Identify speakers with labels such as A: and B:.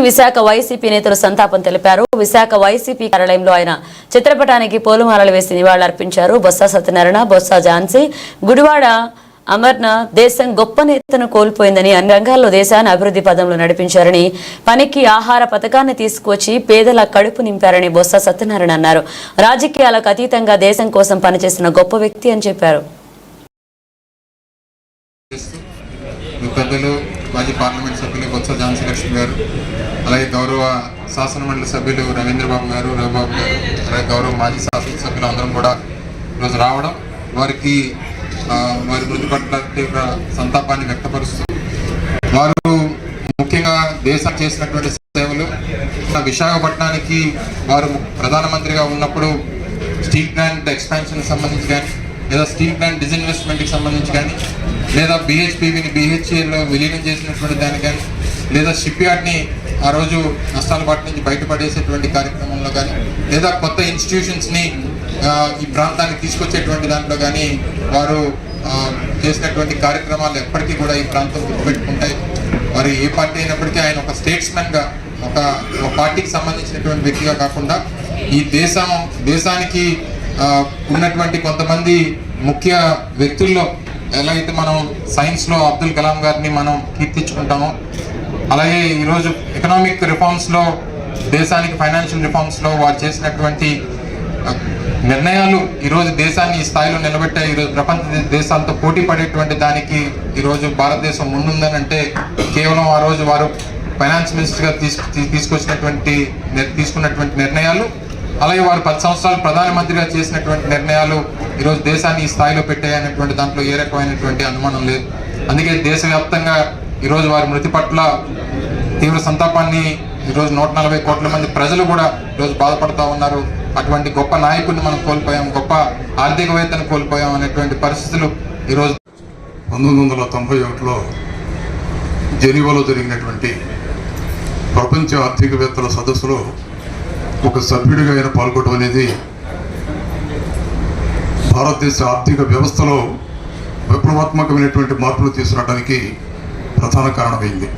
A: కి విశాఖ వైసీపీ నేతలు సంతాపం తెలిపారు. విశాఖ వైసీపీ కార్యాలయంలో ఆయన చిత్రపటానికి పూలమాలలు వేసి నివాళులర్పించారు. బొత్స సత్యనారాయణ బొత్స ఝాన్సీ గుడివాడ అమర్నాథ్ దేశం గొప్ప నేతను కోల్పోయిందని అన్ని రంగాల్లో దేశాన్ని అభివృద్ధి పదంలో నడిపించారని పనికి ఆహార పథకాన్ని తీసుకువచ్చి పేదల కడుపు నింపారని బొత్స సత్యనారాయణ అన్నారు. రాజకీయాలకు అతీతంగా దేశం కోసం పనిచేసిన గొప్ప వ్యక్తి అని చెప్పారు.
B: మాజీ పార్లమెంట్ సభ్యులు బొత్స ఝాన్సీ లక్ష్మి గారు అలాగే గౌరవ శాసనమండలి సభ్యులు రవీంద్రబాబు గారు రవిబాబు గారు అలాగే గౌరవ మాజీ శాసనసభ్యులు అందరం కూడా ఈరోజు రావడం వారికి వారి మృతి పట్ల తీవ్ర సంతాపాన్ని వ్యక్తపరుస్తూ వారు ముఖ్యంగా దేశం చేసినటువంటి సేవలు విశాఖపట్నానికి వారు ప్రధానమంత్రిగా ఉన్నప్పుడు స్టీల్ ప్లాంట్ ఎక్స్పాన్షన్ సంబంధించి కానీ లేదా స్టీల్ ప్లాంట్ డిజిన్వెస్ట్మెంట్కి సంబంధించి కానీ లేదా బిహెచ్పివిని బిహెచ్ఏలో విలీనం చేసినటువంటి దాన్ని కానీ లేదా షిప్ యార్డ్ని ఆ రోజు నష్టాల పాటు నుంచి బయటపడేసేటువంటి కార్యక్రమంలో కానీ లేదా కొత్త ఇన్స్టిట్యూషన్స్ని ఈ ప్రాంతానికి తీసుకొచ్చేటువంటి దాంట్లో కానీ వారు చేసినటువంటి కార్యక్రమాలు ఎప్పటికీ కూడా ఈ ప్రాంతం గుర్తుపెట్టుకుంటాయి. మరి ఏ పార్టీ అయినప్పటికీ ఆయన ఒక స్టేట్స్మెన్గా ఒక పార్టీకి సంబంధించినటువంటి వ్యక్తిగా కాకుండా ఈ దేశం దేశానికి ఉన్నటువంటి కొంతమంది ముఖ్య వ్యక్తుల్లో ఎలా అయితే మనం సైన్స్లో అబ్దుల్ కలాం గారిని మనం కీర్తించుకుంటామో అలాగే ఈరోజు ఎకనామిక్ రిఫార్మ్స్లో దేశానికి ఫైనాన్షియల్ రిఫార్మ్స్లో వారు చేసినటువంటి నిర్ణయాలు ఈరోజు దేశాన్ని ఈ స్థాయిలో నిలబెట్టే ఈరోజు ప్రపంచ దేశాలతో పోటీ పడేటువంటి దానికి ఈరోజు భారతదేశం ముందుందని అంటే కేవలం ఆ రోజు వారు ఫైనాన్స్ మినిస్టర్గా తీసుకు తీసుకొచ్చినటువంటి నిర్- తీసుకున్నటువంటి నిర్ణయాలు అలాగే వారు పది సంవత్సరాలు ప్రధానమంత్రిగా చేసినటువంటి నిర్ణయాలు ఈరోజు దేశాన్ని ఈ స్థాయిలో పెట్టాయనేటువంటి దాంట్లో ఏ రకమైనటువంటి అనుమానం లేదు. అందుకే దేశవ్యాప్తంగా ఈరోజు వారి మృతి పట్ల తీవ్ర సంతాపాన్ని ఈరోజు నూట నలభై కోట్ల మంది ప్రజలు కూడా ఈరోజు బాధపడుతూ ఉన్నారు. అటువంటి గొప్ప నాయకుడిని మనం కోల్పోయాం గొప్ప ఆర్థికవేత్తను కోల్పోయాం అనేటువంటి పరిస్థితులు ఈరోజు
C: పంతొమ్మిది వందల తొంభై ఒకటిలో జెనీవాలో జరిగినటువంటి ప్రపంచ ఆర్థికవేత్తల సదస్సులో ఒక సభ్యుడిగా ఆయన పాల్గొనడం అనేది భారతదేశ ఆర్థిక వ్యవస్థలో విప్లవాత్మకమైనటువంటి మార్పులు తీసుకురావడానికి ప్రధాన కారణమైంది.